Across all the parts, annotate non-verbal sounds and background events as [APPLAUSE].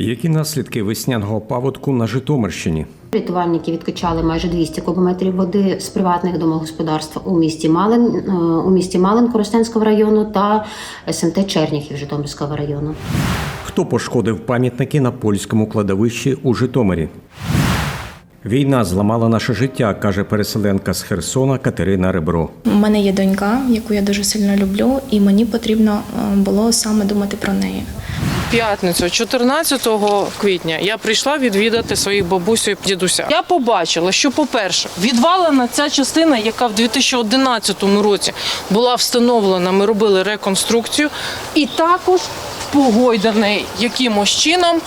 Які наслідки весняного паводку на Житомирщині? Рятувальники відкачали майже 200 кубометрів води з приватних домогосподарств у місті Малин, е, у місті Малин Коростенського району та СМТ Черніхів Житомирського району. Хто пошкодив пам'ятники на польському кладовищі у Житомирі? Війна зламала наше життя, каже переселенка з Херсона Катерина Ребро. У мене є донька, яку я дуже сильно люблю, і мені потрібно е, було саме думати про неї. П'ятницю, 14 квітня, я прийшла відвідати своїх бабусю і дідуся. Я побачила, що, по-перше, відвалена ця частина, яка в 2011 році була встановлена, ми робили реконструкцію, і також погойданий якимось чином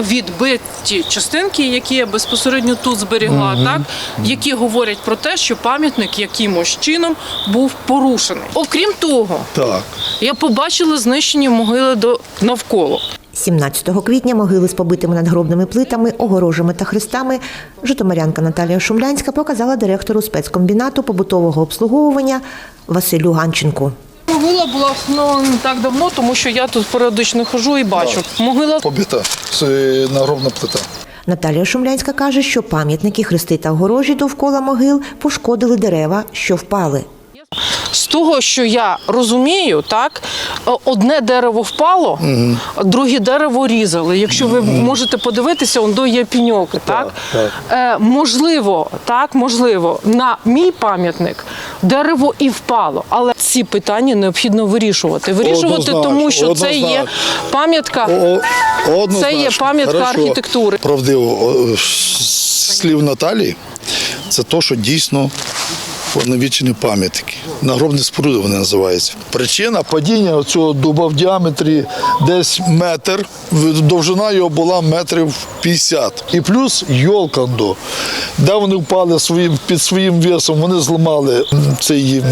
відбиті частинки, які я безпосередньо тут зберігла, так які говорять про те, що пам'ятник якимось чином був порушений. Окрім того, Так. я побачила знищені могили до навколо. 17 квітня могили з побитими надгробними плитами, огорожами та хрестами житомирянка Наталія Шумлянська показала директору спецкомбінату побутового обслуговування Василю Ганченку. Могила була встановлена не так давно, тому що я тут періодично хожу і бачу. Могила Побита е, нагробна плита. Наталія Шумлянська каже, що пам'ятники, хрести та огорожі довкола могил пошкодили дерева, що впали. з того, що я розумію, так е, одне дерево впало, друге дерево різали. Якщо ви можете подивитися, он до є піньоки, так, так. Е, можливо, так, можливо, на мій пам'ятник дерево і впало, але ці питання необхідно вирішувати. Вирішувати, Однозначно, тому що це є пам'ятка. Це є пам'ятка архітектури. Правдиво, слів Наталі, це то, що дійсно навічені пам'ятники. Нагробні споруди вони називаються. Причина падіння цього дуба в діаметрі десь метр, довжина його була метрів 50. І плюс йолка до. Де вони впали своїм, під своїм весом, вони зламали цей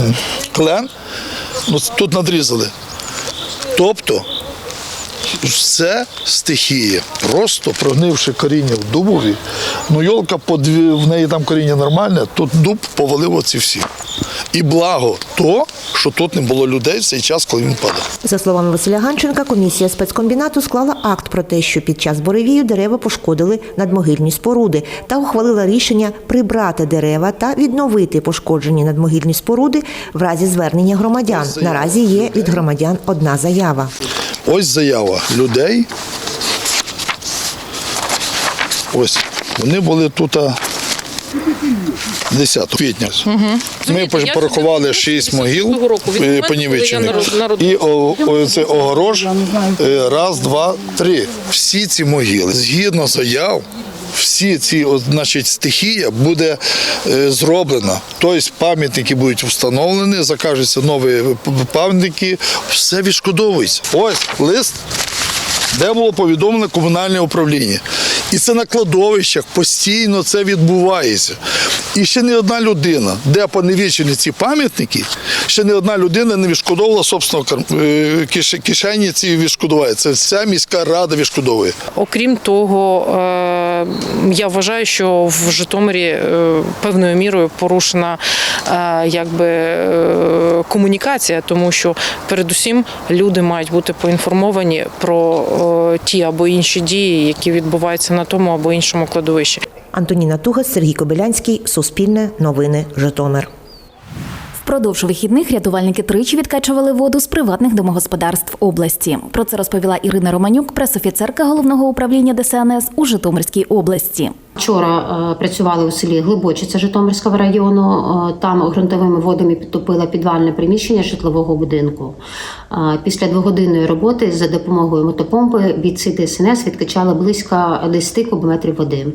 клен, ну, тут надрізали. Тобто все стихії. Просто прогнивши коріння в дубові. Ну, йолка подві- в неї там коріння нормальне, тут дуб повалив оці всі. І благо то, що тут не було людей в цей час, коли він падав. За словами Василя Ганченка, комісія спецкомбінату склала акт про те, що під час буревію дерева пошкодили надмогильні споруди та ухвалила рішення прибрати дерева та відновити пошкоджені надмогильні споруди в разі звернення громадян. Наразі є від громадян одна заява. Ось заява людей. Ось. Вони були тут 10 квітня. Ми Розумієте, я порахували сюди 6 приїхала могил 86-го року, від е, понівечених. І о, о, це огорож. е, Раз, два, три. Всі ці могили. Згідно заяв, всі ці от, значить, стихія буде е, зроблена. Тобто пам'ятники будуть встановлені, закажуться нові пам'ятники, все відшкодовується. Ось лист де було повідомлене комунальне управління. І це на кладовищах постійно це відбувається. І ще не одна людина, де поневічені ці пам'ятники, ще не одна людина не відшкодовувала собственно кар- е, кишені ці відшкодуває. Це вся міська рада відшкодовує. Окрім того, е, я вважаю, що в Житомирі е, певною мірою порушена якби комунікація, тому що передусім люди мають бути поінформовані про ті або інші дії, які відбуваються на тому або іншому кладовищі. Антоніна Тугас, Сергій Кобилянський, Суспільне, Новини, Житомир. Впродовж вихідних рятувальники тричі відкачували воду з приватних домогосподарств області. Про це розповіла Ірина Романюк, пресофіцерка головного управління ДСНС у Житомирській області. Вчора е, працювали у селі Глибочиця Житомирського району. Е, Там ґрунтовими водами підтопило підвальне приміщення житлового будинку. Е, Після двогодинної роботи за допомогою мотопомпи бійці ДСНС відкачали близько 10 кубометрів води.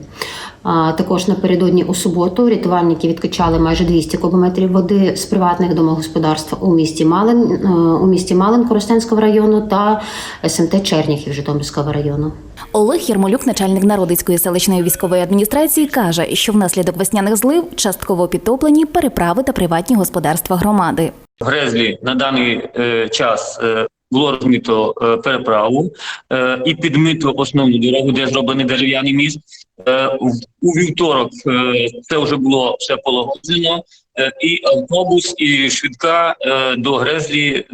Також напередодні у суботу рятувальники відкачали майже 200 кубометрів води з приватних домогосподарств у місті Малин, е, у місті Малин Коростенського району та СМТ Черніхів Житомирського району. Олег Ярмолюк, начальник Народицької селищної військової адміністрації, каже, що внаслідок весняних злив частково підтоплені переправи та приватні господарства громади. Грезлі на даний е, час е, було розмито переправу е, і підмито основну дорогу, де зроблений дерев'яний міст. Е, У вівторок е, це вже було все полагоджено. Е, І автобус, і швидка до Грезлі,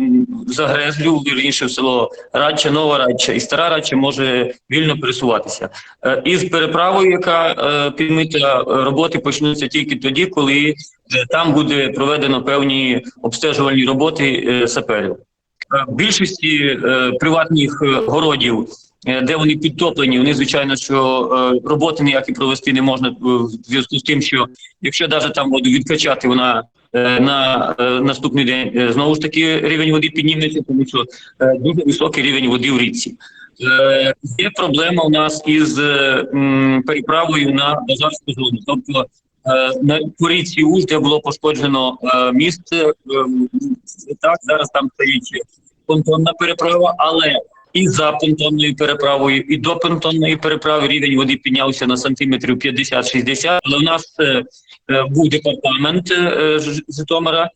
за Грезлю, вірніше в село Радча, Нова Радча і Стара Радча може вільно пересуватися. Е, І з переправою, яка підмита, роботи почнуться тільки тоді, коли там буде проведено певні обстежувальні роботи саперів. Більшості приватних городів, де вони підтоплені, вони звичайно, що е, роботи ніякі провести не можна е, в зв'язку з тим, що якщо навіть там воду відкачати, вона е, на е, наступний день е, знову ж таки рівень води підніметься, тому що е, дуже високий рівень води в річці. Е, Є проблема у нас із е, переправою на базарську зону. Тобто е, на річці Уж, де було пошкоджено е, місце, е, так зараз там стоїть понтонна переправа, але і за понтонною переправою, і до понтонної переправи рівень води піднявся на сантиметрів 50-60. Але в нас е, е, був департамент е, Житомира.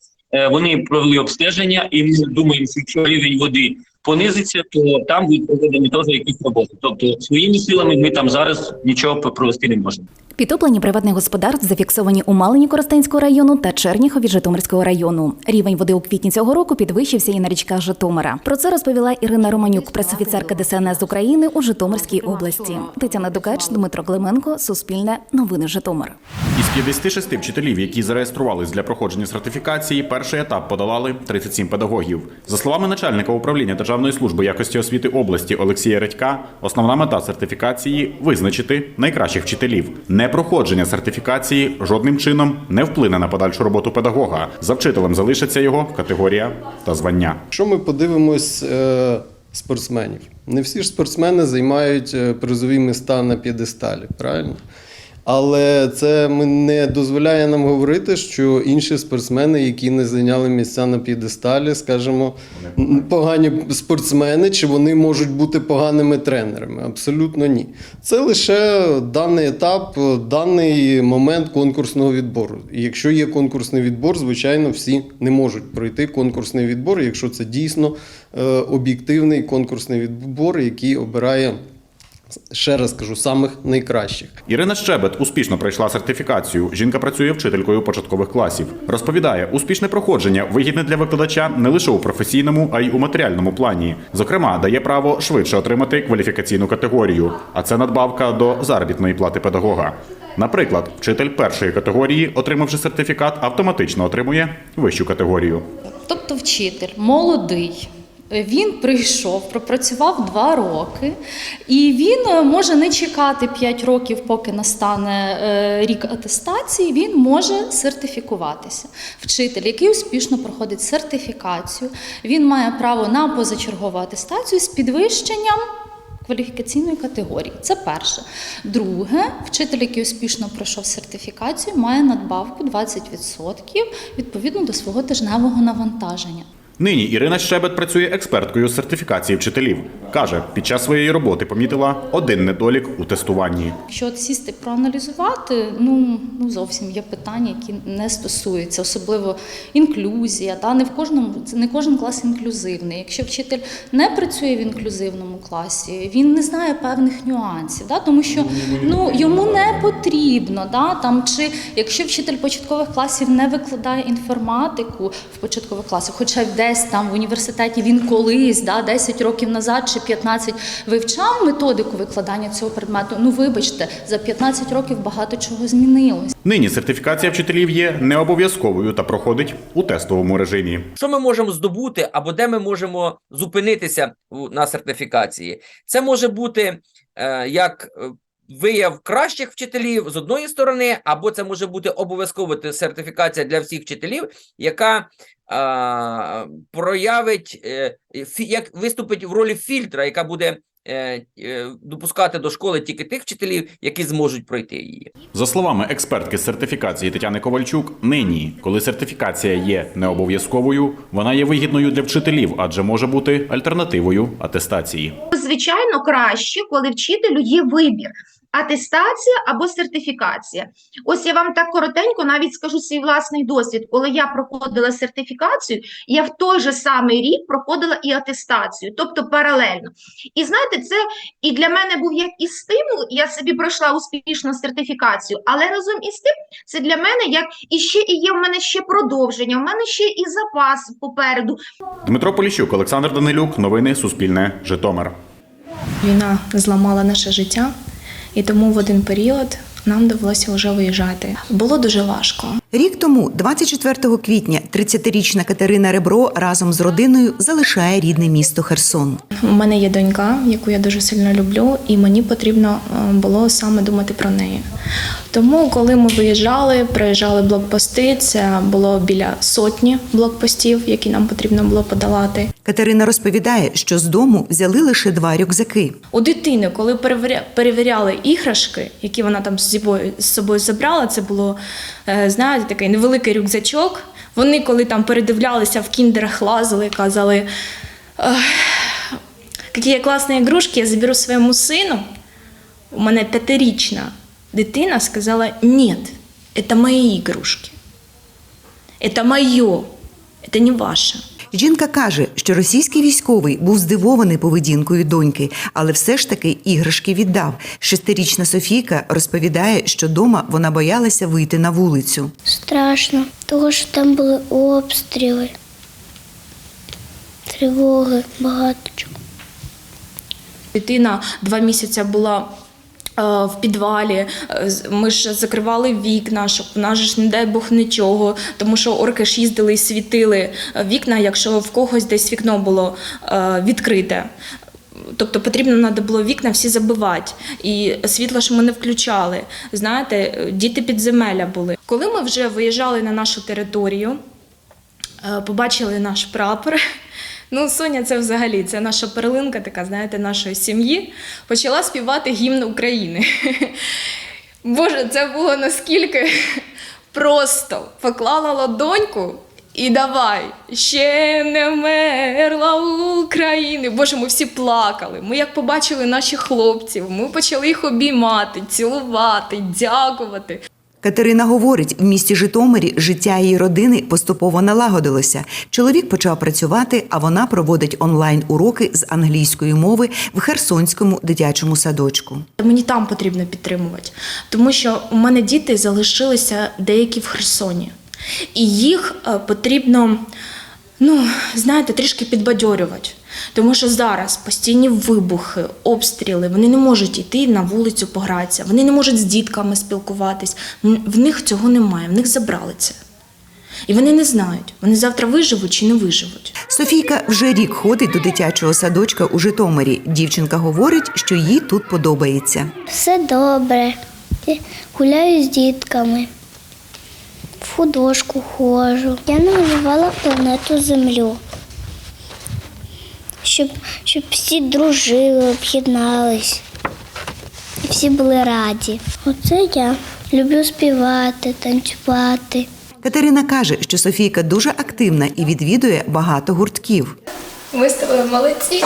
Вони провели обстеження, і ми думаємо, що рівень води понизиться, то там будуть проведені теж якісь роботи. Тобто своїми силами ми там зараз нічого провести не можемо. Підтоплені приватних господарств зафіксовані у Малині Коростенського району та Черніхові Житомирського району. Рівень води у квітні цього року підвищився і на річках Житомира. Про це розповіла Ірина Романюк, пресофіцерка ДСНС України у Житомирській області. Тетяна Дукач, Дмитро Клименко, Суспільне, Новини Житомир. Із 56 вчителів, які зареєструвались для проходження сертифікації, перший етап подолали 37 педагогів. За словами начальника управління Державної служби якості освіти області Олексія Редька, основна мета сертифікації визначити найкращих вчителів. Непроходження сертифікації жодним чином не вплине на подальшу роботу педагога. За вчителем залишиться його категорія та звання. Якщо ми подивимось е, спортсменів, не всі ж спортсмени займають е, призові міста на п'єдесталі, правильно? Але це не дозволяє нам говорити, що інші спортсмени, які не зайняли місця на п'єдесталі, скажімо, погані спортсмени, чи вони можуть бути поганими тренерами. Абсолютно ні. Це лише даний етап, даний момент конкурсного відбору. І якщо є конкурсний відбор, звичайно, всі не можуть пройти конкурсний відбор, якщо це дійсно е, об'єктивний конкурсний відбор, який обирає. Ще раз кажу, самих найкращих. Ірина Щебет успішно пройшла сертифікацію. Жінка працює вчителькою початкових класів. Розповідає, успішне проходження вигідне для викладача не лише у професійному, а й у матеріальному плані. Зокрема, дає право швидше отримати кваліфікаційну категорію, а це надбавка до заробітної плати педагога. Наприклад, вчитель першої категорії, отримавши сертифікат, автоматично отримує вищу категорію. Тобто вчитель молодий. Він прийшов, пропрацював два роки, і він е, може не чекати 5 років, поки настане е, рік атестації. Він може сертифікуватися. Вчитель, який успішно проходить сертифікацію, він має право на позачергову атестацію з підвищенням. Кваліфікаційної категорії. Це перше. Друге, вчитель, який успішно пройшов сертифікацію, має надбавку 20% відповідно до свого тижневого навантаження. Нині Ірина Щебет працює експерткою з сертифікації вчителів. Каже, під час своєї роботи помітила один недолік у тестуванні. От сісти проаналізувати, ну, ну зовсім є питання, які не стосуються, особливо інклюзія. Та не в кожному не кожен клас інклюзивний. Якщо вчитель не працює в інклюзивному класі, він не знає певних нюансів, да, тому що ну йому не потрібно. Да, там чи якщо вчитель початкових класів не викладає інформатику в початкових класах, хоча десь там в університеті він колись, да, 10 років назад чи 15 вивчав методику викладання цього предмету. Ну вибачте, за 15 років багато чого змінилось. Нині сертифікація вчителів є необов'язковою та проходить у тестовому режимі. Що ми можемо здобути або де ми можемо зупинитися у- на сертифікації? Це може бути е, як е, вияв кращих вчителів з одної сторони, або це може бути обов'язково сертифікація для всіх вчителів, яка проявить, е, фі- як виступить в ролі фільтра, яка буде е, е, допускати до школи тільки тих вчителів, які зможуть пройти її. За словами експертки з сертифікації Тетяни Ковальчук, нині, коли сертифікація є необов'язковою, вона є вигідною для вчителів, адже може бути альтернативою атестації. Звичайно, краще, коли вчителю є вибір. Атестація або сертифікація. Ось я вам так коротенько навіть скажу свій власний досвід. Коли я проходила сертифікацію, я в той же самий рік проходила і атестацію, тобто паралельно. І знаєте, це і для мене був як і стимул, я собі пройшла успішно сертифікацію, але разом із тим, це для мене як і ще і є в мене ще продовження, в мене ще і запас попереду. Дмитро Поліщук, Олександр Данилюк. Новини Суспільне. Житомир. Війна зламала наше життя, і тому в один період нам довелося вже виїжджати. Було дуже важко. Рік тому, 24 квітня, 30-річна Катерина Ребро разом з родиною залишає рідне місто Херсон. У мене є донька, яку я дуже сильно люблю, і мені потрібно е, було саме думати про неї. Тому, коли ми виїжджали, проїжджали блокпости, це було біля сотні блокпостів, які нам потрібно було подолати. Катерина розповідає, що з дому взяли лише два рюкзаки. У дитини, коли перевіря- перевіряли іграшки, які вона там з собою, забрала, це було, е, знаєте, такий невеликий рюкзачок. Вони, коли там передивлялися в кіндерах, лазили, казали, «Ах, які класні ігрушки, я заберу своєму сину. У мене п'ятирічна дитина сказала: ні, це мої ігрушки. Це моє, це не ваше. Жінка каже, що російський військовий був здивований поведінкою доньки, але все ж таки іграшки віддав. Шестирічна Софійка розповідає, що дома вона боялася вийти на вулицю. Страшно, тому що там були обстріли, тривоги, багато чого. Дитина два місяці була. е, В підвалі Е, ми ж закривали вікна, щоб в нас ж не дай Бог нічого, тому що орки ж їздили і світили е, вікна, якщо в когось десь вікно було відкрите. Тобто потрібно було вікна всі забивати. І світло ж ми не включали. Знаєте, діти підземелля були. Коли ми вже виїжджали на нашу територію, е, побачили наш прапор. [LAUGHS] Ну, Соня, це взагалі це наша перлинка, така, знаєте, нашої сім'ї. Почала співати гімн України. [LAUGHS] Боже, це було наскільки [LAUGHS] просто поклала ладоньку і давай, ще не вмерла України. Боже, ми всі плакали. Ми як побачили наших хлопців, ми почали їх обіймати, цілувати, дякувати. Катерина говорить, в місті Житомирі життя її родини поступово налагодилося. Чоловік почав працювати, а вона проводить онлайн уроки з англійської мови в Херсонському дитячому садочку. Мені там потрібно підтримувати, тому що у мене діти залишилися деякі в Херсоні, і їх е, потрібно, ну знаєте, трішки підбадьорювати. Тому що зараз постійні вибухи, обстріли, вони не можуть йти на вулицю погратися, вони не можуть з дітками спілкуватись. В них цього немає, в них забрали це. І вони не знають, вони завтра виживуть чи не виживуть. Софійка вже рік ходить до дитячого садочка у Житомирі. Дівчинка говорить, що їй тут подобається. Все добре. Гуляю з дітками. В художку ходжу. Я намалювала планету Землю. Щоб, щоб всі дружили, об'єднались. І всі були раді. Оце я люблю співати, танцювати. Катерина каже, що Софійка дуже активна і відвідує багато гуртків. Ми з тобою молодці.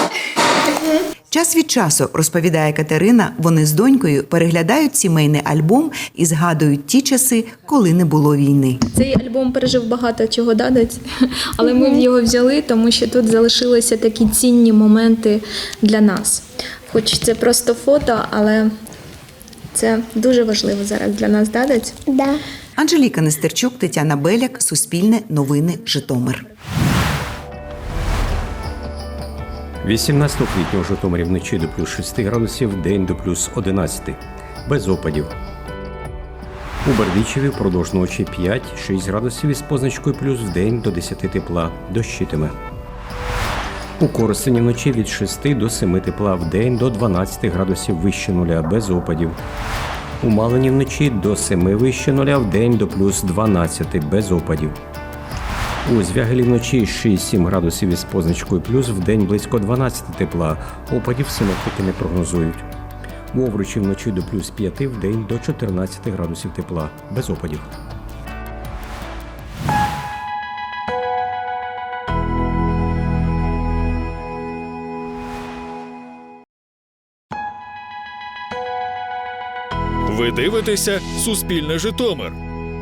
Час від часу, розповідає Катерина, вони з донькою переглядають сімейний альбом і згадують ті часи, коли не було війни. Цей альбом пережив багато чого дадуть, [LAUGHS] але ми його взяли, тому що тут залишилися такі цінні моменти для нас. Хоч це просто фото, але це дуже важливо зараз для нас дадуть. Да. Анжеліка Нестерчук, Тетяна Беляк, Суспільне, Новини, Житомир. 18 квітня у Житомирі вночі до плюс 6 градусів, день до плюс 11. Без опадів. У Бердичеві впродовж ночі 5-6 градусів із позначкою плюс в день до 10 тепла. Дощитиме. У Коростені вночі від 6 до 7 тепла в день до 12 градусів вище нуля без опадів. У Малині вночі до 7 вище нуля в день до плюс 12 без опадів. У Звягелі вночі 6-7 градусів із позначкою плюс, в день близько 12 тепла. Опадів синоптики не прогнозують. В Овручі вночі до плюс 5, в день до 14 градусів тепла. Без опадів. Ви дивитеся Суспільне Житомир.